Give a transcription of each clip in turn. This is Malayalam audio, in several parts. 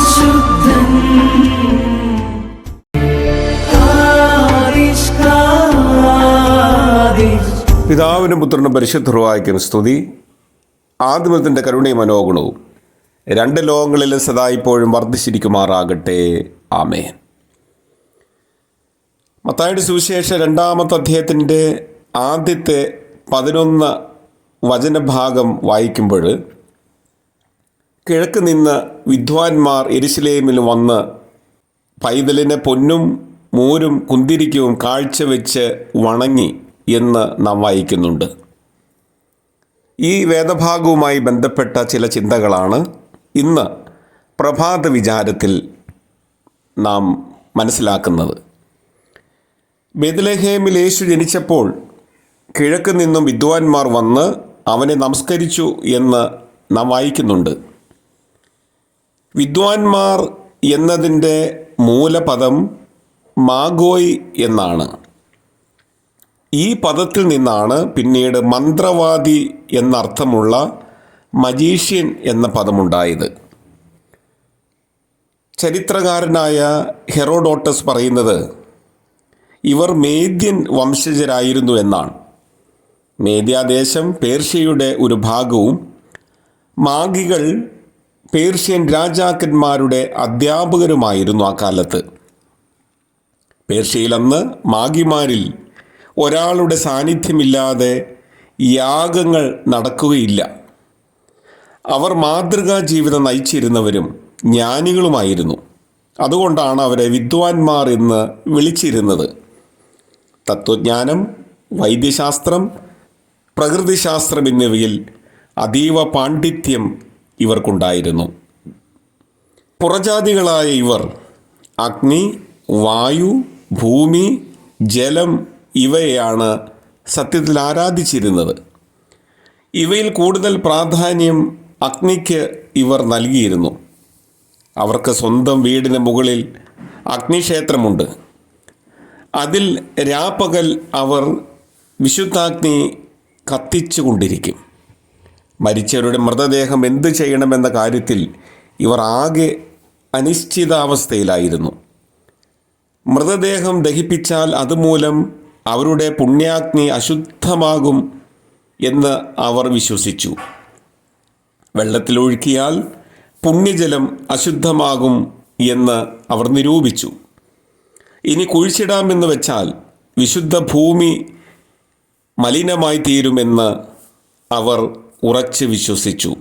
Shuddan, Harish Kadish. പിതാവിനും പുത്രനും പരിശുദ്ധർവായിക്കും സ്തുതി. ആദിമത്തിന്റെ കരുണയും മനോഗുണവും. രണ്ട് ലോകങ്ങളിലും സദാ ഇപ്പോഴും വർദ്ധിച്ചിരിക്കുമാറാകട്ടെ. ആമേൻ. മത്തായുടെ സുവിശേഷ രണ്ടാമത്തെ അധ്യായത്തിന്റെ ആദ്യത്തെ പതിനൊന്ന് വചനഭാഗം വായിക്കുമ്പോൾ കിഴക്ക് നിന്ന് വിദ്വാൻമാർ എരിശിലേമിൽ വന്ന് പൈതലിനെ പൊന്നും മൂരും കുന്തിരിക്കവും കാഴ്ചവെച്ച് വണങ്ങി എന്ന് നാം വായിക്കുന്നുണ്ട്. ഈ വേദഭാഗവുമായി ബന്ധപ്പെട്ട ചില ചിന്തകളാണ് ഇന്ന് പ്രഭാത വിചാരത്തിൽ നാം മനസ്സിലാക്കുന്നത്. ബെദലഹേമിൽ യേശു ജനിച്ചപ്പോൾ കിഴക്ക് നിന്നും വിദ്വാൻമാർ വന്ന് അവനെ നമസ്കരിച്ചു എന്ന് നാം വായിക്കുന്നുണ്ട്. വിദ്വാൻമാർ എന്നതിന്റെ മൂലപദം മാഗോയ് എന്നാണ്. ഈ പദത്തിൽ നിന്നാണ് പിന്നീട് മന്ത്രവാദി എന്നർത്ഥമുള്ള മജീഷ്യൻ എന്ന പദമുണ്ടായത്. ചരിത്രകാരനായ ഹെറോഡോട്ടസ് പറയുന്നത് ഇവർ മേദ്യൻ വംശജരായിരുന്നു എന്നാണ്. മേദ്യാദേശം പേർഷ്യയുടെ ഒരു ഭാഗവും മാഗികൾ പേർഷ്യൻ രാജാക്കന്മാരുടെ അധ്യാപകരുമായിരുന്നു ആ കാലത്ത്. പേർഷ്യയിലന്ന് മാഗിമാരിൽ ഒരാളുടെ സാന്നിധ്യമില്ലാതെ യാഗങ്ങൾ നടക്കുകയില്ല. അവർ മാതൃകാ ജീവിതം നയിച്ചിരുന്നവരും ജ്ഞാനികളുമായിരുന്നു. അതുകൊണ്ടാണ് അവരെ വിദ്വാൻമാർ എന്ന് വിളിച്ചിരുന്നത്. തത്വജ്ഞാനം വൈദ്യശാസ്ത്രം പ്രകൃതിശാസ്ത്രം എന്നിവയിൽ അതീവ പാണ്ഡിത്യം ഇവർക്കുണ്ടായിരുന്നു. പുറജാതികളായ ഇവർ അഗ്നി വായു ഭൂമി ജലം ഇവയെയാണ് സത്യത്തിൽ ആരാധിച്ചിരുന്നത്. ഇവയിൽ കൂടുതൽ പ്രാധാന്യം അഗ്നിക്ക് ഇവർ നൽകിയിരുന്നു. അവർക്ക് സ്വന്തം വീടിന് മുകളിൽ അഗ്നിക്ഷേത്രമുണ്ട്. അതിൽ രാപ്പകൽ അവർ വിശുദ്ധാഗ്നി കത്തിച്ചു കൊണ്ടിരിക്കും. മരിച്ചവരുടെ മൃതദേഹം എന്ത് ചെയ്യണമെന്ന കാര്യത്തിൽ ഇവർ ആകെ അനിശ്ചിതാവസ്ഥയിലായിരുന്നു. മൃതദേഹം ദഹിപ്പിച്ചാൽ അതുമൂലം അവരുടെ പുണ്യാഗ്നി അശുദ്ധമാകും എന്ന് അവർ വിശ്വസിച്ചു. വെള്ളത്തിലൊഴുക്കിയാൽ പുണ്യജലം അശുദ്ധമാകും എന്ന് അവർ നിരൂപിച്ചു. ഇനി കുഴിച്ചിടാമെന്ന് വെച്ചാൽ വിശുദ്ധ ഭൂമി മലിനമായി തീരുമെന്ന് അവർ ഉറച്ച് വിശ്വസിച്ചു.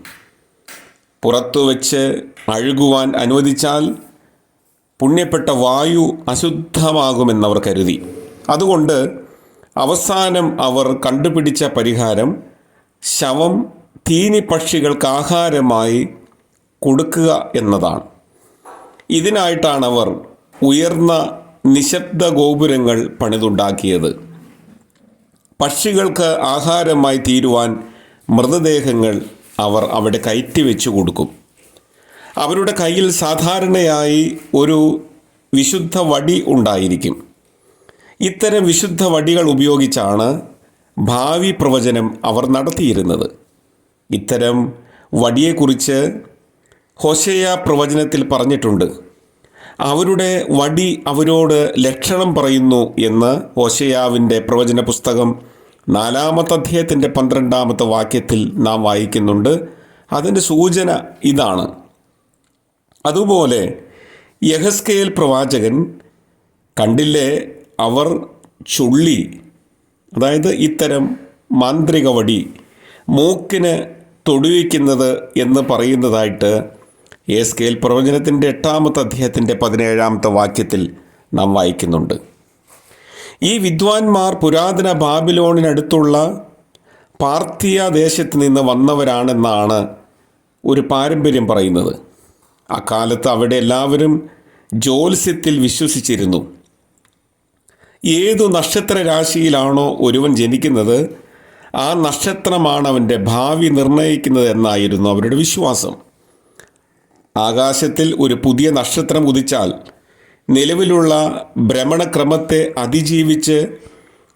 പുറത്തു വെച്ച് അഴുകുവാൻ അനുവദിച്ചാൽ പുണ്യപ്പെട്ട വായു അശുദ്ധമാകുമെന്നവർ കരുതി. അതുകൊണ്ട് അവസാനം അവർ കണ്ടുപിടിച്ച പരിഹാരം ശവം തീനി പക്ഷികൾക്ക് ആഹാരമായി കൊടുക്കുക എന്നതാണ്. ഇതിനായിട്ടാണ് അവർ ഉയർന്ന നിശബ്ദ ഗോപുരങ്ങൾ പണിതുണ്ടാക്കിയത്. പക്ഷികൾക്ക് ആഹാരമായി തീരുവാൻ മൃതദേഹങ്ങൾ അവർ അവിടെ കയറ്റി വെച്ചു കൊടുക്കും. അവരുടെ കയ്യിൽ സാധാരണയായി ഒരു വിശുദ്ധ വടി ഉണ്ടായിരിക്കും. ഇത്തരം വിശുദ്ധ വടികൾ ഉപയോഗിച്ചാണ് ഭാവി പ്രവചനം അവർ നടത്തിയിരുന്നത്. ഇത്തരം വടിയെക്കുറിച്ച് ഹൊശയ പ്രവചനത്തിൽ പറഞ്ഞിട്ടുണ്ട്. അവരുടെ വടി അവരോട് ലക്ഷണം പറയുന്നു എന്ന് ഓശയാവിന്റെ പ്രവചന പുസ്തകം നാലാമത്തെ അധ്യായത്തിന്റെ പന്ത്രണ്ടാമത്തെ വാക്യത്തിൽ നാം വായിക്കുന്നുണ്ട്. അതിന്റെ സൂചന ഇതാണ്. അതുപോലെ യഹസ്കേൽ പ്രവാചകൻ കണ്ടില്ലേ അവർ ചുള്ളി അതായത് ഇത്തരം മാന്ത്രിക വടി മൂക്കിന് തൊടുവിക്കുന്നത് എന്ന് പറയുന്നതായിട്ട് എസ്കേൽ പ്രവചനത്തിന്റെ എട്ടാമത്തെ അധ്യായത്തിന്റെ പതിനേഴാമത്തെ വാക്യത്തിൽ നാം വായിക്കുന്നുണ്ട്. ഈ വിദ്വാൻമാർ പുരാതന ബാബിലോണിനടുത്തുള്ള പാർത്തിയ ദേശത്ത് നിന്ന് വന്നവരാണെന്നാണ് ഒരു പാരമ്പര്യം പറയുന്നത്. അക്കാലത്ത് അവിടെ എല്ലാവരും ജ്യോത്സ്യത്തിൽ വിശ്വസിച്ചിരുന്നു. ഏതു നക്ഷത്ര രാശിയിലാണോ ഒരുവൻ ജനിക്കുന്നത് ആ നക്ഷത്രമാണ് അവന്റെ ഭാവി നിർണയിക്കുന്നത് എന്നായിരുന്നു അവരുടെ വിശ്വാസം. ആകാശത്തിൽ ഒരു പുതിയ നക്ഷത്രം ഉദിച്ചാൽ നിലവിലുള്ള ഭ്രമണക്രമത്തെ അതിജീവിച്ച്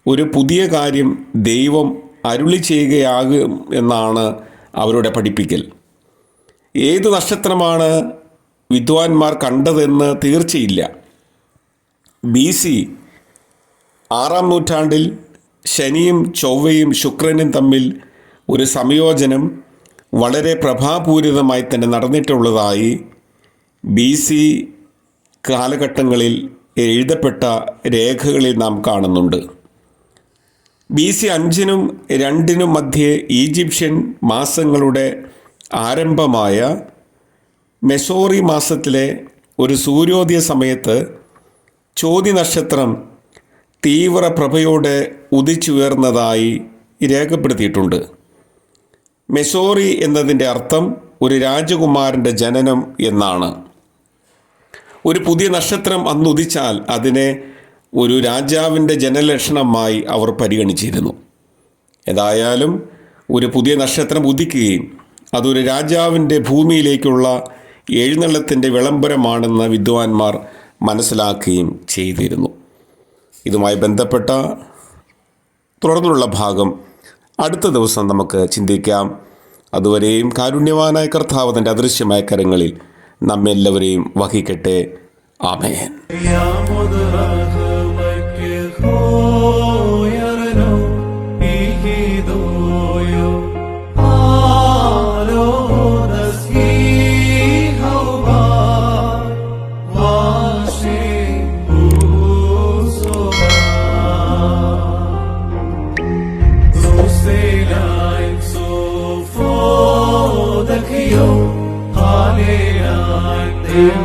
ഒരു പുതിയ കാര്യം ദൈവം അരുളി ചെയ്യുകയാകും എന്നാണ് അവരുടെ പഠിപ്പിക്കൽ. ഏത് നക്ഷത്രമാണ് വിദ്വാൻമാർ കണ്ടതെന്ന് തീർച്ചയില്ല. ബി സി ആറാം നൂറ്റാണ്ടിൽ ശനിയും ചൊവ്വയും ശുക്രനും തമ്മിൽ ഒരു സംയോജനം വളരെ പ്രഭാപൂരിതമായി തന്നെ നടന്നിട്ടുള്ളതായി ബി സി കാലഘട്ടങ്ങളിൽ എഴുതപ്പെട്ട രേഖകളിൽ നാം കാണുന്നുണ്ട്. ബി സി അഞ്ചിനും രണ്ടിനും മധ്യേ ഈജിപ്ഷ്യൻ മാസങ്ങളുടെ ആരംഭമായ മെസോറി മാസത്തിലെ ഒരു സൂര്യോദയ സമയത്ത് ചോതി നക്ഷത്രം തീവ്ര പ്രഭയോടെ ഉദിച്ചുയർന്നതായി രേഖപ്പെടുത്തിയിട്ടുണ്ട്. മെസോറി എന്നതിന്റെ അർത്ഥം ഒരു രാജകുമാരന്റെ ജനനം എന്നാണ്. ഒരു പുതിയ നക്ഷത്രം അന്ന് ഉദിച്ചാൽ അതിനെ ഒരു രാജാവിന്റെ ജനലക്ഷണമായി അവർ പരിഗണിച്ചിരുന്നു. ഏതായാലും ഒരു പുതിയ നക്ഷത്രം ഉദിക്കുകയും അതൊരു രാജാവിന്റെ ഭൂമിയിലേക്കുള്ള എഴുന്നള്ളത്തിന്റെ വിളംബരമാണെന്ന് വിദ്വാൻമാർ മനസ്സിലാക്കുകയും ചെയ്തിരുന്നു. ഇതുമായി ബന്ധപ്പെട്ട തുടർന്നുള്ള ഭാഗം അടുത്ത ദിവസം നമുക്ക് ചിന്തിക്കാം. അതുവരെയും കാരുണ്യവാനായ കർത്താവ് തന്റെ അദൃശ്യമായ കരങ്ങളിൽ നമ്മെല്ലാവരെയും വഹിക്കട്ടെ. ആമേൻ. 음.